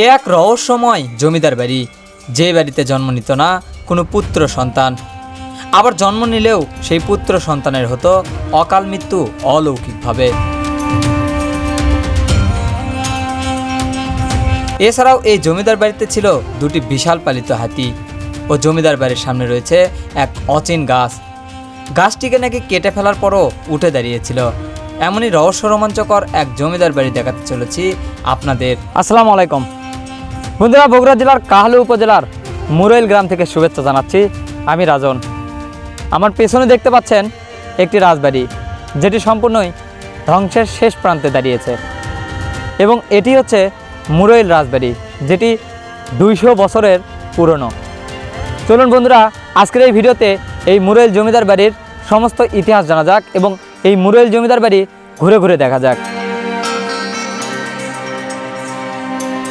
এ এক রহস্যময় জমিদার বাড়ি। যে বাড়িতে জন্ম নিত না, কোনো পুত্র সন্তান। আবার জন্ম নিলেও সেই পুত্র সন্তানের হতো অকাল মৃত্যু অলৌকিকভাবে। এছাড়াও এই জমিদার বাড়িতে ছিল দুটি বিশাল পালিত হাতি ও জমিদার বাড়ির সামনে রয়েছে এক অচিন গাছ। গাছটিকে নাকি কেটে ফেলার পরও উঠে দাঁড়িয়েছিল। এমনই রহস্য রোমাঞ্চকর এক জমিদার বাড়ি দেখাতে চলেছি আপনাদের। আসসালামু আলাইকুম। বন্ধুরা, বগুড়া জেলার কাহালু উপজেলার মুরৈল গ্রাম থেকে শুভেচ্ছা জানাচ্ছি। আমি রাজন। আমার পেছনে দেখতে পাচ্ছেন একটি রাজবাড়ি, যেটি সম্পূর্ণই ধ্বংসের শেষ প্রান্তে দাঁড়িয়েছে। এবং এটি হচ্ছে মুরৈল রাজবাড়ি, যেটি দুইশো বছরের পুরনো। চলুন বন্ধুরা, আজকের এই ভিডিওতে এই মুরৈল জমিদার বাড়ির সমস্ত ইতিহাস জানা যাক এবং এই মুরৈল জমিদার বাড়ি ঘুরে ঘুরে দেখা যাক।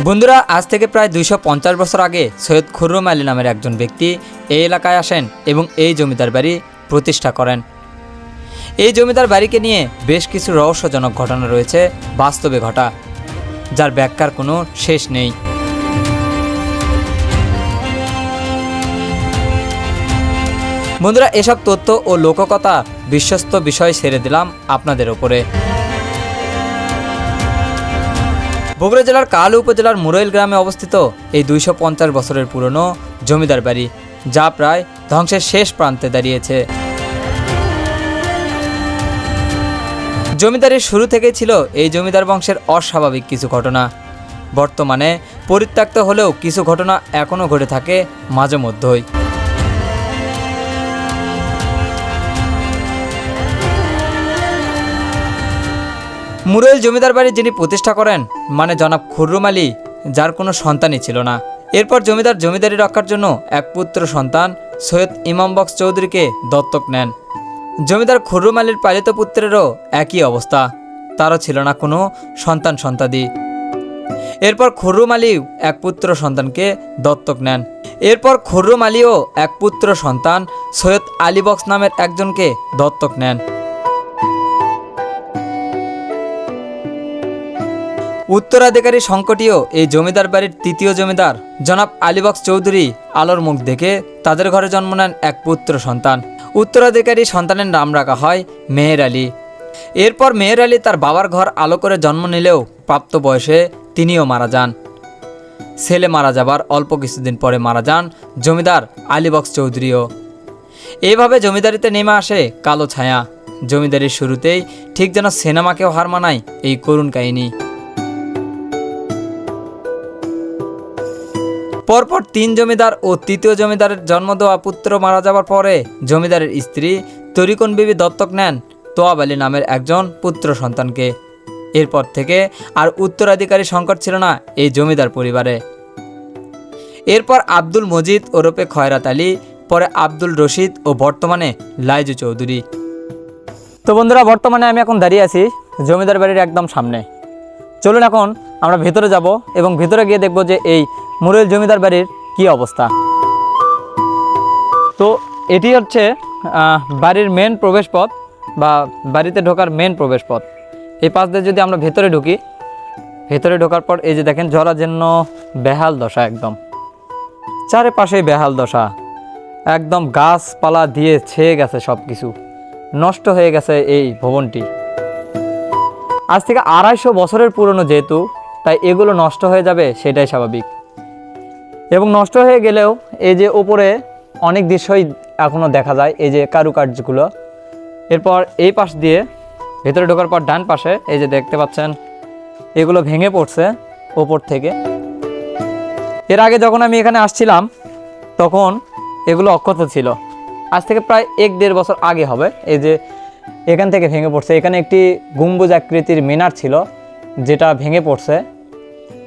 বন্ধুরা, আজ থেকে প্রায় দুইশো পঞ্চাশ বছর আগে সৈয়দ খুররম আলী নামের একজন ব্যক্তি এই এলাকায় আসেন এবং এই জমিদার বাড়ি প্রতিষ্ঠা করেন। এই জমিদার বাড়িকে নিয়ে বেশ কিছু রহস্যজনক ঘটনা রয়েছে, বাস্তবে ঘটা, যার ব্যাখ্যার কোনো শেষ নেই। বন্ধুরা, এসব তথ্য ও লোককথা বিশ্বস্ত বিষয় ছেড়ে দিলাম আপনাদের ওপরে। বগুড়া জেলার কাল উপজেলার মুরৈল গ্রামে অবস্থিত এই দুইশো পঞ্চাশ বছরের পুরনো জমিদার বাড়ি, যা প্রায় ধ্বংসের শেষ প্রান্তে দাঁড়িয়েছে। জমিদারির শুরু থেকেই ছিল এই জমিদার বংশের অস্বাভাবিক কিছু ঘটনা। বর্তমানে পরিত্যক্ত হলেও কিছু ঘটনা এখনও ঘটে থাকে মাঝে মধ্যেই। মুরৈল জমিদার বাড়ি যিনি প্রতিষ্ঠা করেন মানে জনাব খুররুম আলী, যার কোনো সন্তানই ছিল না। এরপর জমিদার জমিদারি রক্ষার জন্য এক পুত্র সন্তান সৈয়দ ইমাম বক্স চৌধুরীকে দত্তক নেন। জমিদার খুররুম আলীর পালিত পুত্রেরও একই অবস্থা। তারও ছিল না কোনো সন্তান সন্তাদি এরপর খুররুম আলীও এক পুত্র সন্তানকে দত্তক নেন। এরপর খুররুম আলীও এক পুত্র সন্তান সৈয়দ আলী বক্স নামের একজনকে দত্তক নেন। উত্তরাধিকারী সংকটীয় এই জমিদার বাড়ির তৃতীয় জমিদার, জনাব আলীবক্স চৌধুরী আলোর মুখ দেখে তাদের ঘরে জন্ম নেন এক পুত্র সন্তান। উত্তরাধিকারী সন্তানের নাম রাখা হয় মেহের আলী। এরপর মেহের আলী তার বাবার ঘর আলো করে জন্ম নিলেও প্রাপ্ত বয়সে তিনিও মারা যান। ছেলে মারা যাবার অল্প কিছুদিন পরে মারা যান জমিদার আলীবক্স চৌধুরীও। এভাবে জমিদারিতে নেমে আসে কালো ছায়া। জমিদারির শুরুতেই ঠিক যেন সিনেমাকেও হার মানায় এই করুণ কাহিনী। পরপর তিন জমিদার ও তৃতীয় জমিদারের জন্ম দেওয়া পুত্র মারা যাবার পরে জমিদারের স্ত্রী তরিকন বিবি দত্তক নেন তোয়াব আলী নামের একজন পুত্র সন্তানকে। এরপর থেকে আর উত্তরাধিকারী সংকট ছিল না এই জমিদার পরিবারে। এরপর আব্দুল মজিদ ওরফে খয়রাত আলী, পরে আব্দুল রশিদ ও বর্তমানে লাইজু চৌধুরী। তো বন্ধুরা, বর্তমানে আমি এখন দাঁড়িয়ে আছি জমিদার বাড়ির একদম সামনে। চলুন এখন আমরা ভেতরে যাব এবং ভেতরে গিয়ে দেখব যে এই মুরৈল জমিদার বাড়ির কি অবস্থা। তো এটি হচ্ছে বাড়ির মেন প্রবেশপথ বা বাড়িতে ঢোকার মেন প্রবেশপথ। এই পাশ দিয়ে যদি আমরা ভেতরে ঢুকি, ভেতরে ঢোকার পর এই যে দেখেন জরাজীর্ণ বেহাল দশা একদম। চারিপাশেই বেহাল দশা। একদম গাছপালা দিয়ে ছেয়ে গেছে সব কিছু নষ্ট হয়ে গেছে এই ভবনটি। আজ থেকে আড়াইশো বছরের পুরনো যেহেতু তাই এগুলো নষ্ট হয়ে যাবে, সেটাই স্বাভাবিক। এবং নষ্ট হয়ে গেলেও এই যে ওপরে অনেক দৃশ্যই এখনও দেখা যায়, এই যে কারুকার্যগুলো। এরপর এই পাশ দিয়ে ভেতরে ঢোকার পর ডান পাশে এই যে দেখতে পাচ্ছেন, এগুলো ভেঙে পড়ছে ওপর থেকে। এর আগে যখন আমি এখানে আসছিলাম, তখন এগুলো অক্ষত ছিল। আজ থেকে প্রায় এক দেড় বছর আগে হবে, এই যে এখান থেকে ভেঙে পড়ছে। এখানে একটি গম্বুজ আকৃতির মিনার ছিল, যেটা ভেঙে পড়ছে।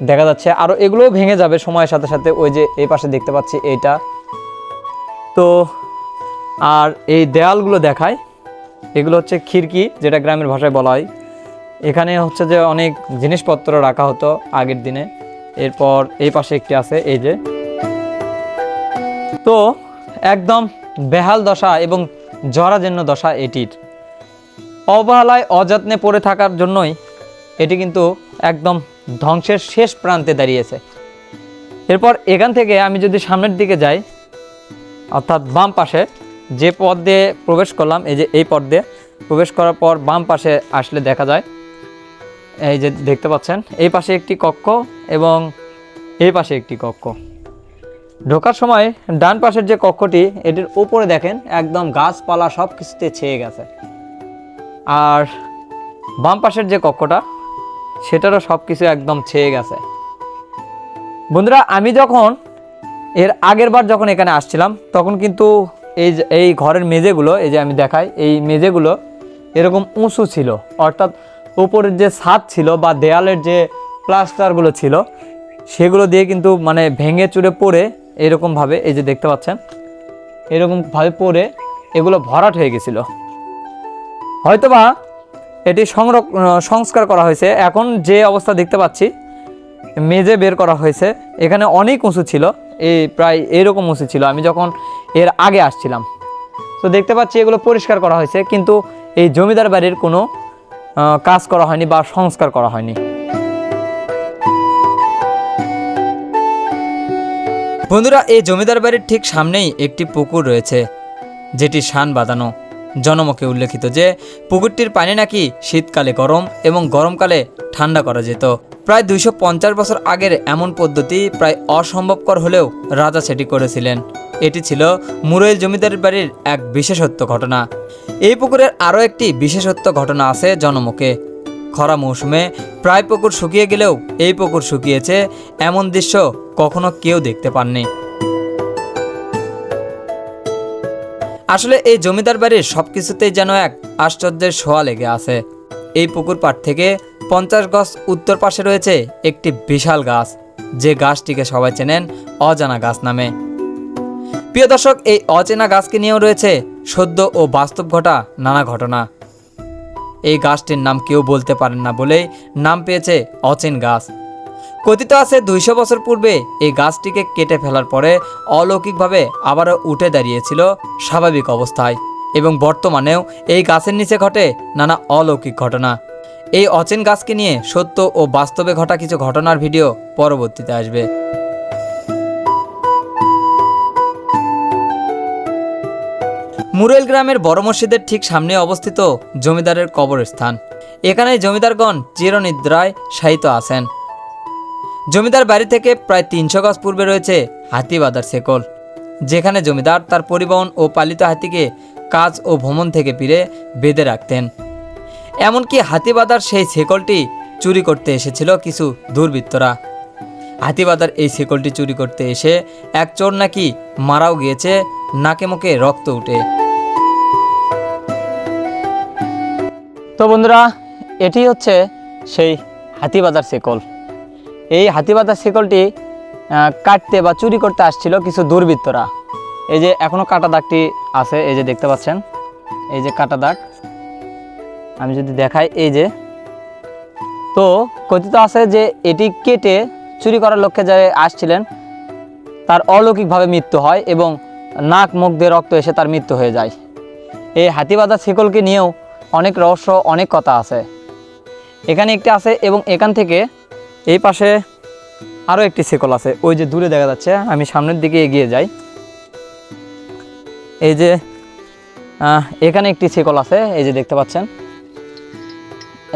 দেখা যাচ্ছে। আরও এগুলোও ভেঙে যাবে সময়ের সাথে সাথে। ওই যে এই পাশে দেখতে পাচ্ছি এইটা। তো, আর এই দেয়ালগুলো দেখায়, এগুলো হচ্ছে খিড়কি, যেটা গ্রামের ভাষায় বলা হয়। এখানে হচ্ছে যে অনেক জিনিসপত্র রাখা হতো আগের দিনে। এরপর এই পাশে একটি আছে, এই যে। তো, একদম বেহাল দশা এবং জরাজীর্ণ দশা এটির। অবহেলায় অযত্নে পড়ে থাকার জন্যই এটি কিন্তু একদম ধ্বংসের শেষ প্রান্তে দাঁড়িয়েছে। এরপর এখান থেকে আমি যদি সামনের দিকে যাই, অর্থাৎ বাম পাশে যে পথ দিয়ে প্রবেশ করলাম, এই যে এই পথ দিয়ে প্রবেশ করার পর বাম পাশে আসলে দেখা যায়, এই যে দেখতে পাচ্ছেন, এই পাশে একটি কক্ষ এবং এই পাশে একটি কক্ষ। ঢোকার সময় ডান পাশের যে কক্ষটি, এটির উপরে দেখেন একদম গাছপালা সব কিছুতে ছেয়ে গেছে। আর বাম পাশের যে কক্ষটা সেটারও সব কিছু একদম ছেয়ে গেছে। বন্ধুরা, আমি যখন এর আগের বার যখন এখানে আসছিলাম, তখন কিন্তু এই এই ঘরের মেঝেগুলো, এই যে আমি দেখাই, এই মেঝেগুলো এরকম উঁচু ছিল। অর্থাৎ উপরের যে ছাদ ছিল বা দেয়ালের যে প্লাস্টারগুলো ছিল, সেগুলো দিয়ে কিন্তু মানে ভেঙে চুরে পড়ে এরকমভাবে, এই যে দেখতে পাচ্ছেন, এরকমভাবে পড়ে এগুলো ভরাট হয়ে গেছিল। হয়তোবা এটি সংস্কার করা হয়েছে। এখন যে অবস্থা দেখতে পাচ্ছি মেজে বের করা হয়েছে। এখানে অনেক উঁচু ছিল। এই প্রায় এরকম উঁচু ছিল। আমি যখন এর আগে আসছিলাম, তো দেখতে পাচ্ছি এগুলো পরিষ্কার করা হয়েছে, কিন্তু এই জমিদার বাড়ির কোনো কাজ করা হয়নি বা সংস্কার করা হয়নি। বন্ধুরা, এই জমিদার বাড়ির ঠিক সামনেই একটি পুকুর রয়েছে, যেটি শান বাঁধানো। জনমকে উল্লেখিত যে, পুকুরটির পানি নাকি শীতকালে গরম এবং গরমকালে ঠান্ডা করা যেত। প্রায় দুইশো পঞ্চাশ বছর আগের এমন পদ্ধতি প্রায় অসম্ভবকর হলেও রাজা সেটি করেছিলেন। এটি ছিল মুরৈল জমিদার বাড়ির এক বিশেষত্ব ঘটনা। এই পুকুরের আরও একটি বিশেষত্ব ঘটনা আছে জনমুখে। খরা মৌসুমে প্রায় পুকুর শুকিয়ে গেলেও এই পুকুর শুকিয়েছে এমন দৃশ্য কখনো কেউ দেখতে পাননি। আসলে এই জমিদার বাড়ির সব কিছুতেই যেন এক আশ্চর্যের ছোঁয়া লেগে আছে। এই পুকুর পাড় থেকে পঞ্চাশ গজ উত্তর পাশে রয়েছে একটি বিশাল গাছ, যে গাছটিকে সবাই চেনেন অজানা গাছ নামে। প্রিয় দর্শক, এই অচেনা গাছকে নিয়েও রয়েছে সদ্য ও বাস্তব ঘটা নানা ঘটনা। এই গাছটির নাম কেউ বলতে পারেন না বলেই নাম পেয়েছে অচেন গাছ। কথিত আছে দুইশো বছর পূর্বে এই গাছটিকে কেটে ফেলার পরে অলৌকিকভাবে আবারও উঠে দাঁড়িয়েছিল স্বাভাবিক অবস্থায় এবং বর্তমানেও এই গাছের নিচে ঘটে নানা অলৌকিক ঘটনা। এই অচেন গাছকে নিয়ে সত্য ও বাস্তবে ঘটা কিছু ঘটনার ভিডিও পরবর্তীতে আসবে। মুরেল গ্রামের বড় মসজিদের ঠিক সামনে অবস্থিত জমিদারের কবরস্থান। এখানে জমিদারগণ চিরনিদ্রায় শায়িত আছেন। জমিদার বাড়ি থেকে প্রায় তিনশো গজ পূর্বে রয়েছে হাতিবাদার সেকল যেখানে জমিদার তার পরিবহন ও পালিত হাতিকে কাজ ও ভ্রমণ থেকে ফিরে বেঁধে রাখতেন। এমনকি হাতিবাদার সেই শেকলটি চুরি করতে এসেছিল কিছু দুর্বৃত্তরা। হাতিবাদার এই শেকলটি চুরি করতে এসে এক চোর নাকি মারাও গিয়েছে, নাকে মুখে রক্ত উঠে। তো বন্ধুরা, এটি হচ্ছে সেই হাতিবাদার শেকল। এই হাতিবাদার শিকলটি কাটতে বা চুরি করতে আসছিল কিছু দুর্বৃত্তরা। এই যে এখনও কাটা দাগটি আছে, এই যে দেখতে পাচ্ছেন, এই যে কাটা দাগ। আমি যদি দেখাই, এই যে। তো কথিত আছে যে এটি কেটে চুরি করার লক্ষ্যে যে আসছিলেন, তার অলৌকিকভাবে মৃত্যু হয় এবং নাক, মুখ দিয়ে রক্ত এসে তার মৃত্যু হয়ে যায়। এই হাতিবাদা শিকলকে নিয়েও অনেক রহস্য, অনেক কথা আছে। এখানে একটি আছে এবং এখান থেকে এই পাশে আরও একটি শিকল আছে। ওই যে দূরে দেখা যাচ্ছে, আমি সামনের দিকে এগিয়ে যাই। এই যে এখানে একটি শিকল আছে, এই যে দেখতে পাচ্ছেন।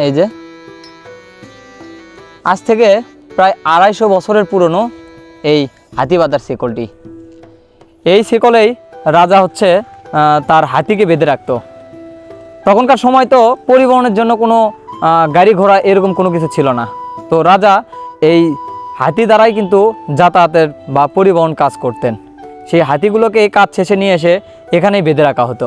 এই যে, আজ থেকে প্রায় আড়াইশো বছরের পুরনো এই হাতিবাদার শিকলটি। এই শিকলেই রাজা হচ্ছে তার হাতিকে বেঁধে রাখতো। তখনকার সময় তো পরিবহনের জন্য কোনো গাড়ি ঘোড়া এরকম কোনো কিছু ছিল না। তো রাজা এই হাতি দ্বারাই কিন্তু যাতায়াতের বা পরিবহন কাজ করতেন। সেই হাতিগুলোকে এই কাজ শেষে নিয়ে এসে এখানেই বেঁধে রাখা হতো।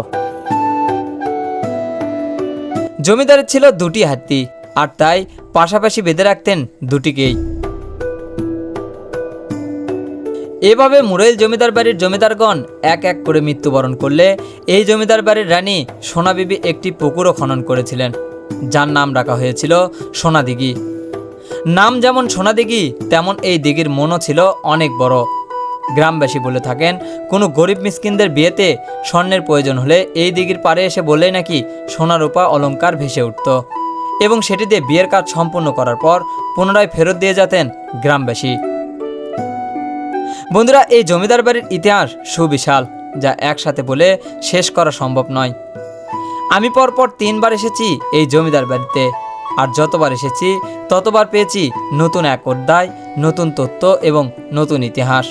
জমিদারের ছিল দুটি হাতি, আর তাই পাশাপাশি বেঁধে রাখতেন দুটিকেই। এভাবে মুরাইল জমিদার বাড়ির জমিদারগণ এক এক করে মৃত্যুবরণ করলে এই জমিদার বাড়ির রানী সোনা বিবি একটি পুকুরও খনন করেছিলেন, যার নাম রাখা হয়েছিল সোনা দিঘি নাম যেমন সোনা দিঘি, তেমন এই দিঘির মনও ছিল অনেক বড়। গ্রামবাসী বলে থাকেন, কোনো গরিব মিসকিনদের বিয়েতে স্বর্ণের প্রয়োজন হলে এই দিঘির পাড়ে এসে বললেই নাকি সোনা রূপা অলংকার ভেসে উঠত। এবং সেটি দিয়ে বিয়ের কাজ সম্পূর্ণ করার পর পুনরায় ফেরত দিয়ে যেতেন গ্রামবাসী। বন্ধুরা, এই জমিদার বাড়ির ইতিহাস সুবিশাল, যা একসাথে বলে শেষ করা সম্ভব নয়। আমি পরপর তিনবার এসেছি এই জমিদার বাড়িতে। আর যতবার এসেছি, ততবার পেয়েছি নতুন এক অধ্যায়, নতুন তথ্য এবং নতুন ইতিহাস।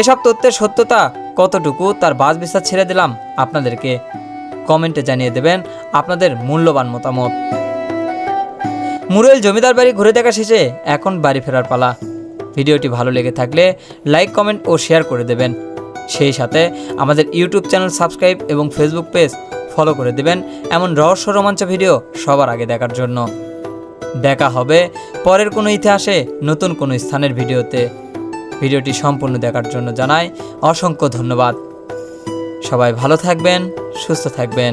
এসব তথ্যের সত্যতা কতটুকু তার বাজ বিচার ছেড়ে দিলাম আপনাদেরকে? কমেন্টে জানিয়ে দেবেন আপনাদের মূল্যবান মতামত। মুরুয়েল জমিদার বাড়ি ঘুরে দেখা শেষে এখন বাড়ি ফেরার পালা। ভিডিওটি ভালো লেগে থাকলে লাইক, কমেন্ট ও শেয়ার করে দেবেন। সেই সাথে আমাদের ইউটিউব চ্যানেল সাবস্ক্রাইব এবং ফেসবুক পেজ ফলো করে দেবেন এমন রহস্য রোমাঞ্চ ভিডিও সবার আগে দেখার জন্য। দেখা হবে পরের কোনো ইতিহাসে নতুন কোনো স্থানের ভিডিওতে। ভিডিওটি সম্পূর্ণ দেখার জন্য জানাই অসংখ্য ধন্যবাদ। সবাই ভালো থাকবেন, সুস্থ থাকবেন।